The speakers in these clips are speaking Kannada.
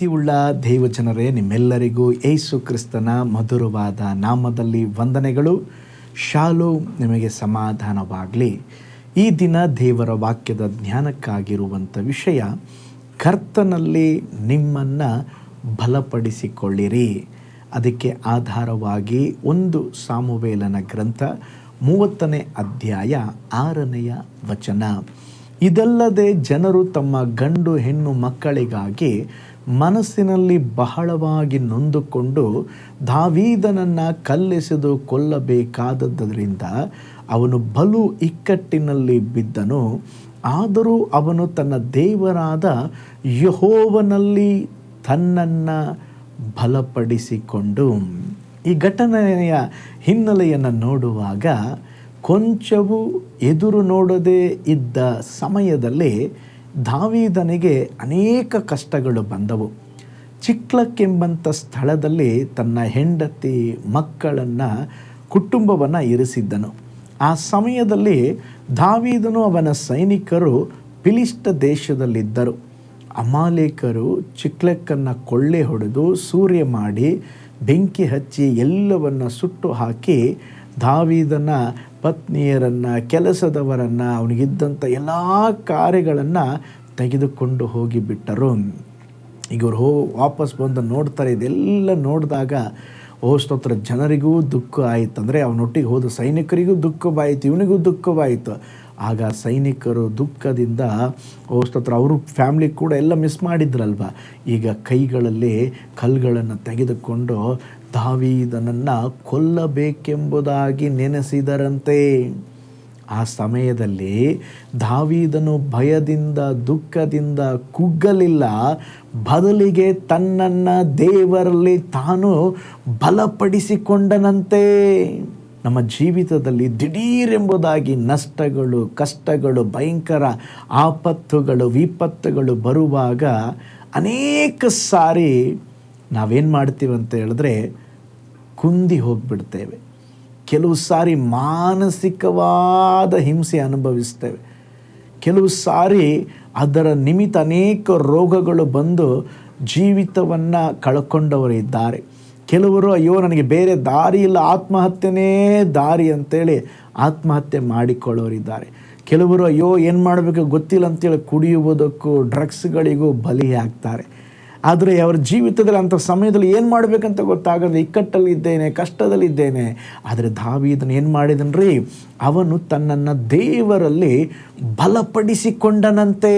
ಪ್ರೀತಿಯುಳ್ಳ ದೇವಜನರೇ, ನಿಮ್ಮೆಲ್ಲರಿಗೂ ಏಸು ಕ್ರಿಸ್ತನ ಮಧುರವಾದ ನಾಮದಲ್ಲಿ ವಂದನೆಗಳು. ಶಾಲು, ನಿಮಗೆ ಸಮಾಧಾನವಾಗಲಿ. ಈ ದಿನ ದೇವರ ವಾಕ್ಯದ ಜ್ಞಾನಕ್ಕಾಗಿರುವಂಥ ವಿಷಯ, ಕರ್ತನಲ್ಲಿ ನಿಮ್ಮನ್ನು ಬಲಪಡಿಸಿಕೊಳ್ಳಿರಿ. ಅದಕ್ಕೆ ಆಧಾರವಾಗಿ ಒಂದು ಸಾಮುವೇಲನ ಗ್ರಂಥ, ಮೂವತ್ತನೇ ಅಧ್ಯಾಯ ಆರನೆಯ ವಚನ. ಇದಲ್ಲದೆ ಜನರು ತಮ್ಮ ಗಂಡು ಹೆಣ್ಣು ಮಕ್ಕಳಿಗಾಗಿ ಮನಸ್ಸಿನಲ್ಲಿ ಬಹಳವಾಗಿ ನೊಂದುಕೊಂಡು ದಾವೀದನನ್ನು ಕಲ್ಲೆಸೆದು ಕೊಲ್ಲಬೇಕಾದದ್ದರಿಂದ ಅವನು ಬಲು ಇಕ್ಕಟ್ಟಿನಲ್ಲಿ ಬಿದ್ದನು. ಆದರೂ ಅವನು ತನ್ನ ದೇವರಾದ ಯಹೋವನಲ್ಲಿ ತನ್ನನ್ನು ಬಲಪಡಿಸಿಕೊಂಡು. ಈ ಘಟನೆಯ ಹಿನ್ನೆಲೆಯನ್ನು ನೋಡುವಾಗ ಕೊಂಚವೂ ಎದುರು ನೋಡದೇ ಇದ್ದ ಸಮಯದಲ್ಲಿ ದಾವೀದನಿಗೆ ಅನೇಕ ಕಷ್ಟಗಳು ಬಂದವು. ಚಿಕ್ಲಕ್ಕೆಂಬಂಥ ಸ್ಥಳದಲ್ಲಿ ತನ್ನ ಹೆಂಡತಿ ಮಕ್ಕಳನ್ನು, ಕುಟುಂಬವನ್ನು ಇರಿಸಿದ್ದನು. ಆ ಸಮಯದಲ್ಲಿ ದಾವೀದನು ಅವನ ಸೈನಿಕರು ಪಿಲಿಷ್ಟ ದೇಶದಲ್ಲಿದ್ದರು. ಅಮಾಲೇಕರು ಚಿಕ್ಲಕ್ಕನ್ನು ಕೊಳ್ಳೆ ಹೊಡೆದು ಸೂರ್ಯ ಮಾಡಿ ಬೆಂಕಿ ಹಚ್ಚಿ ಎಲ್ಲವನ್ನು ಸುಟ್ಟು ಹಾಕಿ ದಾವೀದನ ಪತ್ನಿಯರನ್ನು, ಕೆಲಸದವರನ್ನು, ಅವನಿಗಿದ್ದಂಥ ಎಲ್ಲ ಕಾರ್ಯಗಳನ್ನು ತೆಗೆದುಕೊಂಡು ಹೋಗಿಬಿಟ್ಟರು ಈಗ ಅವ್ರು ಹೋ, ವಾಪಸ್ ಬಂದು ನೋಡ್ತಾರೆ, ಇದೆಲ್ಲ ನೋಡಿದಾಗ, ಓ ಜನರಿಗೂ ದುಃಖ ಆಯಿತು ಅಂದರೆ ಅವನೊಟ್ಟಿಗೆ ಹೋದ ಸೈನಿಕರಿಗೂ ದುಃಖವಾಯಿತು, ಇವನಿಗೂ ದುಃಖವಾಯಿತು. ಆಗ ಸೈನಿಕರು ದುಃಖದಿಂದ, ಓ ಅವರು ಫ್ಯಾಮ್ಲಿ ಕೂಡ ಎಲ್ಲ ಮಿಸ್ ಮಾಡಿದ್ರಲ್ವ? ಈಗ ಕೈಗಳಲ್ಲಿ ಕಲ್ಲುಗಳನ್ನು ತೆಗೆದುಕೊಂಡು ದಾವೀದನನ್ನು ಕೊಲ್ಲಬೇಕೆಂಬುದಾಗಿ ನೆನೆಸಿದರಂತೆ. ಆ ಸಮಯದಲ್ಲಿ ದಾವೀದನು ಭಯದಿಂದ, ದುಃಖದಿಂದ ಕುಗ್ಗಲಿಲ್ಲ. ಬದಲಿಗೆ ತನ್ನನ್ನು ದೇವರಲ್ಲಿ ತಾನು ಬಲಪಡಿಸಿಕೊಂಡನಂತೆ. ನಮ್ಮ ಜೀವಿತದಲ್ಲಿ ದಿಢೀರೆಂಬುದಾಗಿ ನಷ್ಟಗಳು, ಕಷ್ಟಗಳು, ಭಯಂಕರ ಆಪತ್ತುಗಳು, ವಿಪತ್ತುಗಳು ಬರುವಾಗ ಅನೇಕ ಸಾರಿ ನಾವೇನು ಮಾಡ್ತೀವಿ ಅಂತ ಹೇಳಿದ್ರೆ ಕುಂದಿ ಹೋಗಿಬಿಡ್ತೇವೆ. ಕೆಲವು ಸಾರಿ ಮಾನಸಿಕವಾದ ಹಿಂಸೆ ಅನುಭವಿಸ್ತೇವೆ. ಕೆಲವು ಸಾರಿ ಅದರ ನಿಮಿತ್ತ ಅನೇಕ ರೋಗಗಳು ಬಂದು ಜೀವಿತವನ್ನು ಕಳ್ಕೊಂಡವರು ಇದ್ದಾರೆ ಕೆಲವರು, ಅಯ್ಯೋ, ನನಗೆ ಬೇರೆ ದಾರಿ ಇಲ್ಲ, ಆತ್ಮಹತ್ಯೆನೇ ದಾರಿ ಅಂತೇಳಿ ಆತ್ಮಹತ್ಯೆ ಮಾಡಿಕೊಳ್ಳೋರಿದ್ದಾರೆ. ಕೆಲವರು, ಅಯ್ಯೋ, ಏನು ಮಾಡಬೇಕು ಗೊತ್ತಿಲ್ಲ ಅಂತೇಳಿ ಕುಡಿಯುವುದಕ್ಕೂ, ಡ್ರಗ್ಸ್ಗಳಿಗೂ ಬಲಿಯಾಗ್ತಾರೆ ಆದರೆ ಅವರ ಜೀವಿತದಲ್ಲಿ ಅಂಥ ಸಮಯದಲ್ಲಿ ಏನು ಮಾಡಬೇಕಂತ ಗೊತ್ತಾಗದೆ ಇಕ್ಕಟ್ಟಲ್ಲಿದ್ದೇನೆ, ಕಷ್ಟದಲ್ಲಿದ್ದೇನೆ. ಆದರೆ ದಾವೀದನು ಏನು ಮಾಡಿದನ್ರಿ? ಅವನು ತನ್ನನ್ನು ದೇವರಲ್ಲಿ ಬಲಪಡಿಸಿಕೊಂಡನಂತೆ.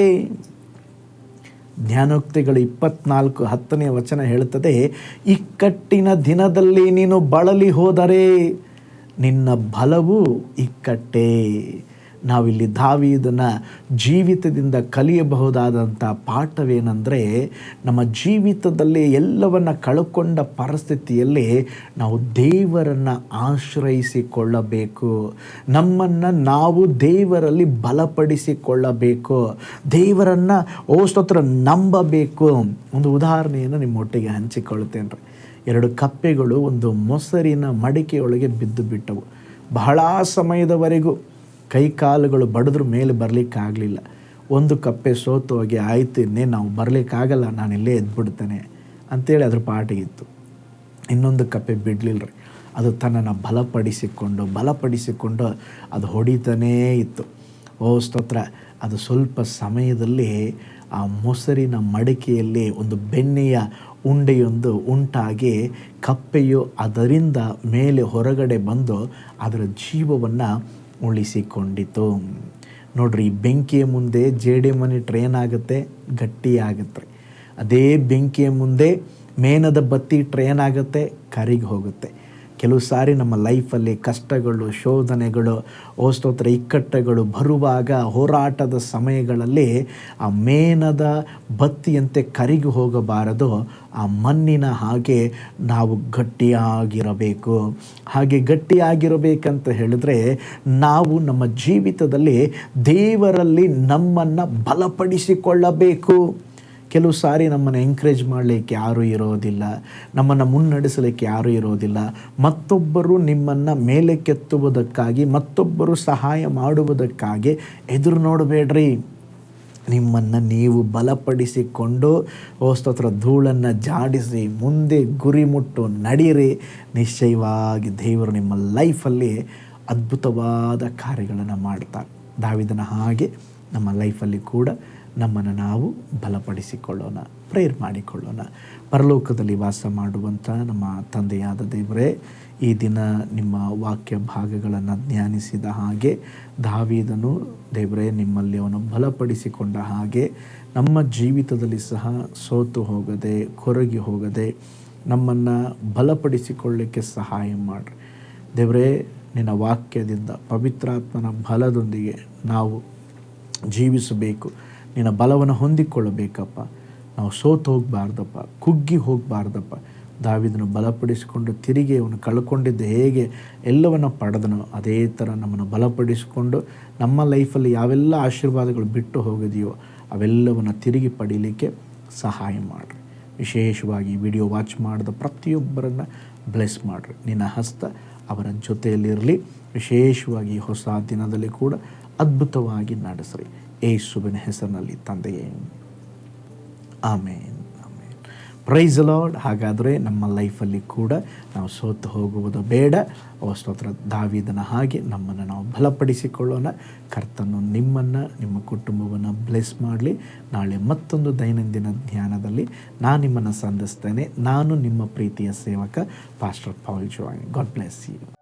ಜ್ಞಾನೋಕ್ತಿಗಳು ಇಪ್ಪತ್ನಾಲ್ಕು ಹತ್ತನೇ ವಚನ ಹೇಳುತ್ತದೆ ಇಕ್ಕಟ್ಟಿನ ದಿನದಲ್ಲಿ ನೀನು ಬಳಲಿ ಹೋದರೆ ನಿನ್ನ ಬಲವು ಇಕ್ಕಟ್ಟೇ. ನಾವಿಲ್ಲಿ ದಾವಿದನ ಜೀವಿತದಿಂದ ಕಲಿಯಬಹುದಾದಂಥ ಪಾಠವೇನೆಂದರೆ ನಮ್ಮ ಜೀವಿತದಲ್ಲಿ ಎಲ್ಲವನ್ನ ಕಳ್ಕೊಂಡ ಪರಿಸ್ಥಿತಿಯಲ್ಲಿ ನಾವು ದೇವರನ್ನು ಆಶ್ರಯಿಸಿಕೊಳ್ಳಬೇಕು. ನಮ್ಮನ್ನು ನಾವು ದೇವರಲ್ಲಿ ಬಲಪಡಿಸಿಕೊಳ್ಳಬೇಕು. ದೇವರನ್ನು ಓಸ್ತೋತ್ರ ನಂಬಬೇಕು. ಒಂದು ಉದಾಹರಣೆಯನ್ನು ನಿಮ್ಮೊಟ್ಟಿಗೆ ಹಂಚಿಕೊಳ್ಳುತ್ತೇನೆ ರೀ. ಎರಡು ಕಪ್ಪೆಗಳು ಒಂದು ಮೊಸರಿನ ಮಡಿಕೆಯೊಳಗೆ ಬಿದ್ದು ಬಿಟ್ಟವು ಬಹಳ ಸಮಯದವರೆಗೂ ಕೈ ಕಾಲುಗಳು ಬಡಿದ್ರು ಮೇಲೆ ಬರಲಿಕ್ಕಾಗಲಿಲ್ಲ. ಒಂದು ಕಪ್ಪೆ ಸೋತು ಹೋಗಿ, ಆಯಿತು ಇನ್ನೇ ನಾವು ಬರಲಿಕ್ಕಾಗಲ್ಲ, ನಾನು ಇಲ್ಲೇ ಎದ್ಬಿಡ್ತೇನೆ. ಅಂತೇಳಿ ಅದ್ರ ಇತ್ತು. ಇನ್ನೊಂದು ಕಪ್ಪೆ ಬಿಡಲಿಲ್ಲ ರೀ ಅದು ತನ್ನನ್ನು ಬಲಪಡಿಸಿಕೊಂಡು ಬಲಪಡಿಸಿಕೊಂಡು ಅದು ಹೊಡಿತಾನೇ ಇತ್ತು. ಓ ಸ್ತೋತ್ರ, ಅದು ಸ್ವಲ್ಪ ಸಮಯದಲ್ಲಿ ಆ ಮೊಸರಿನ ಮಡಿಕೆಯಲ್ಲಿ ಒಂದು ಬೆಣ್ಣೆಯ ಉಂಡೆಯೊಂದು ಉಂಟಾಗಿ ಕಪ್ಪೆಯು ಅದರಿಂದ ಮೇಲೆ ಹೊರಗಡೆ ಬಂದು ಅದರ ಜೀವವನ್ನು ಉಳಿಸಿಕೊಂಡಿತು. ನೋಡ್ರಿ, ಬೆಂಕಿಯ ಮುಂದೆ ಜೇಡಿ ಮನೆ ಟ್ರೈನ್ ಆಗುತ್ತೆ ಗಟ್ಟಿಯಾಗುತ್ತೆ ಅದೇ ಬೆಂಕಿಯ ಮುಂದೆ ಮೇನದ ಬತ್ತಿ ಟ್ರೈನ್ ಆಗುತ್ತೆ, ಕರಿಗೆ ಹೋಗುತ್ತೆ. ಕೆಲವು ಸಾರಿ ನಮ್ಮ ಲೈಫಲ್ಲಿ ಕಷ್ಟಗಳು, ಶೋಧನೆಗಳು ಓಸ್ತೋತ್ರ ಇಕ್ಕಟ್ಟಗಳು ಬರುವಾಗ ಹೋರಾಟದ ಸಮಯಗಳಲ್ಲಿ ಆ ಮೇನದ ಬತ್ತಿಯಂತೆ ಕರಿಗಿ ಹೋಗಬಾರದು. ಆ ಮಣ್ಣಿನ ಹಾಗೆ ನಾವು ಗಟ್ಟಿಯಾಗಿರಬೇಕು. ಹಾಗೆ ಗಟ್ಟಿಯಾಗಿರಬೇಕಂತ ಹೇಳಿದ್ರೆ ನಾವು ನಮ್ಮ ಜೀವಿತದಲ್ಲಿ ದೇವರಲ್ಲಿ ನಮ್ಮನ್ನು ಬಲಪಡಿಸಿಕೊಳ್ಳಬೇಕು. ಕೆಲವು ಸಾರಿ ನಮ್ಮನ್ನು ಎಂಕರೇಜ್ ಮಾಡಲಿಕ್ಕೆ ಯಾರೂ ಇರೋದಿಲ್ಲ, ನಮ್ಮನ್ನು ಮುನ್ನಡೆಸಲಿಕ್ಕೆ ಯಾರೂ ಇರೋದಿಲ್ಲ. ಮತ್ತೊಬ್ಬರು ನಿಮ್ಮನ್ನು ಮೇಲೆ ಕೆತ್ತುವುದಕ್ಕಾಗಿ, ಮತ್ತೊಬ್ಬರು ಸಹಾಯ ಮಾಡುವುದಕ್ಕಾಗಿ ಎದುರು ನೋಡಬೇಡ್ರಿ. ನಿಮ್ಮನ್ನು ನೀವು ಬಲಪಡಿಸಿಕೊಂಡು, ಓ ಸ್ತೋತ್ರ, ಧೂಳನ್ನು ಜಾಡಿಸಿ, ಮುಂದೆ ಗುರಿ ಮುಟ್ಟು ನಡೀರಿ. ನಿಶ್ಚಯವಾಗಿ ದೇವರು ನಿಮ್ಮ ಲೈಫಲ್ಲಿ ಅದ್ಭುತವಾದ ಕಾರ್ಯಗಳನ್ನು ಮಾಡ್ತಾರೆ ದಾವಿದನ ಹಾಗೆ ನಮ್ಮ ಲೈಫಲ್ಲಿ ಕೂಡ ನಮ್ಮನ್ನು ನಾವು ಬಲಪಡಿಸಿಕೊಳ್ಳೋಣ ಪ್ರೇರ್ ಮಾಡಿಕೊಳ್ಳೋಣ. ಪರಲೋಕದಲ್ಲಿ ವಾಸ ಮಾಡುವಂಥ ನಮ್ಮ ತಂದೆಯಾದ ದೇವರೇ, ಈ ದಿನ ನಿಮ್ಮ ವಾಕ್ಯ ಭಾಗಗಳನ್ನು ಧ್ಯಾನಿಸಿದ ಹಾಗೆ ದಾವಿದನು ದೇವರೇ, ನಿಮ್ಮಲ್ಲಿ ಅವನು ಬಲಪಡಿಸಿಕೊಂಡ ಹಾಗೆ ನಮ್ಮ ಜೀವಿತದಲ್ಲಿ ಸಹ ಸೋತು ಹೋಗದೆ, ಕೊರಗಿ ಹೋಗದೆ ನಮ್ಮನ್ನು ಬಲಪಡಿಸಿಕೊಳ್ಳಿಕ್ಕೆ ಸಹಾಯ ಮಾಡಿರಿ. ದೇವರೇ, ನಿನ್ನ ವಾಕ್ಯದಿಂದ ಪವಿತ್ರಾತ್ಮನ ಬಲದೊಂದಿಗೆ ನಾವು ಜೀವಿಸಬೇಕು. ನಿನ್ನ ಬಲವನ್ನು ಹೊಂದಿಕೊಳ್ಳಬೇಕಪ್ಪ. ನಾವು ಸೋತು ಹೋಗಬಾರ್ದಪ್ಪ, ಕುಗ್ಗಿ ಹೋಗಬಾರ್ದಪ್ಪ. ದಾವಿದನು ಬಲಪಡಿಸಿಕೊಂಡು ತಿರುಗಿ ಅವನು ಕಳ್ಕೊಂಡಿದ್ದು ಹೇಗೆ ಎಲ್ಲವನ್ನು ಪಡೆದನು. ಅದೇ ಥರ ನಮ್ಮನ್ನು ಬಲಪಡಿಸಿಕೊಂಡು ನಮ್ಮ ಲೈಫಲ್ಲಿ ಯಾವೆಲ್ಲ ಆಶೀರ್ವಾದಗಳು ಬಿಟ್ಟು ಹೋಗಿದೆಯೋ ಅವೆಲ್ಲವನ್ನು ತಿರುಗಿ ಪಡೀಲಿಕ್ಕೆ ಸಹಾಯ ಮಾಡಿರಿ. ವಿಶೇಷವಾಗಿ ವಿಡಿಯೋ ವಾಚ್ ಮಾಡಿದ ಪ್ರತಿಯೊಬ್ಬರನ್ನು ಬ್ಲೆಸ್ ಮಾಡಿರಿ. ನಿನ್ನ ಹಸ್ತ ಅವರ ಜೊತೆಯಲ್ಲಿರಲಿ. ವಿಶೇಷವಾಗಿ ಹೊಸ ದಿನದಲ್ಲಿ ಕೂಡ ಅದ್ಭುತವಾಗಿ ನಡೆಸ್ರಿ. ಏಸುವಿನ ಹೆಸರಿನಲ್ಲಿ ತಂದೆಯೇ. ಆಮೇನ್ ಆಮೇನ್. ಪ್ರೈಸ್ ಲಾರ್ಡ್ ಹಾಗಾದರೆ ನಮ್ಮ ಲೈಫಲ್ಲಿ ಕೂಡ ನಾವು ಸೋತು ಹೋಗುವುದು ಬೇಡ. ಸ್ತೋತ್ರ ದಾವಿದನ ಹಾಗೆ ನಮ್ಮನ್ನು ನಾವು ಬಲಪಡಿಸಿಕೊಳ್ಳೋಣ. ಕರ್ತನು ನಿಮ್ಮನ್ನು, ನಿಮ್ಮ ಕುಟುಂಬವನ್ನು ಬ್ಲೆಸ್ ಮಾಡಲಿ. ನಾಳೆ ಮತ್ತೊಂದು ದೈನಂದಿನ ಧ್ಯಾನದಲ್ಲಿ ನಾನು ನಿಮ್ಮನ್ನು ಸಂಧಿಸ್ತೇನೆ. ನಾನು ನಿಮ್ಮ ಪ್ರೀತಿಯ ಸೇವಕ pastor Paul Joy God bless you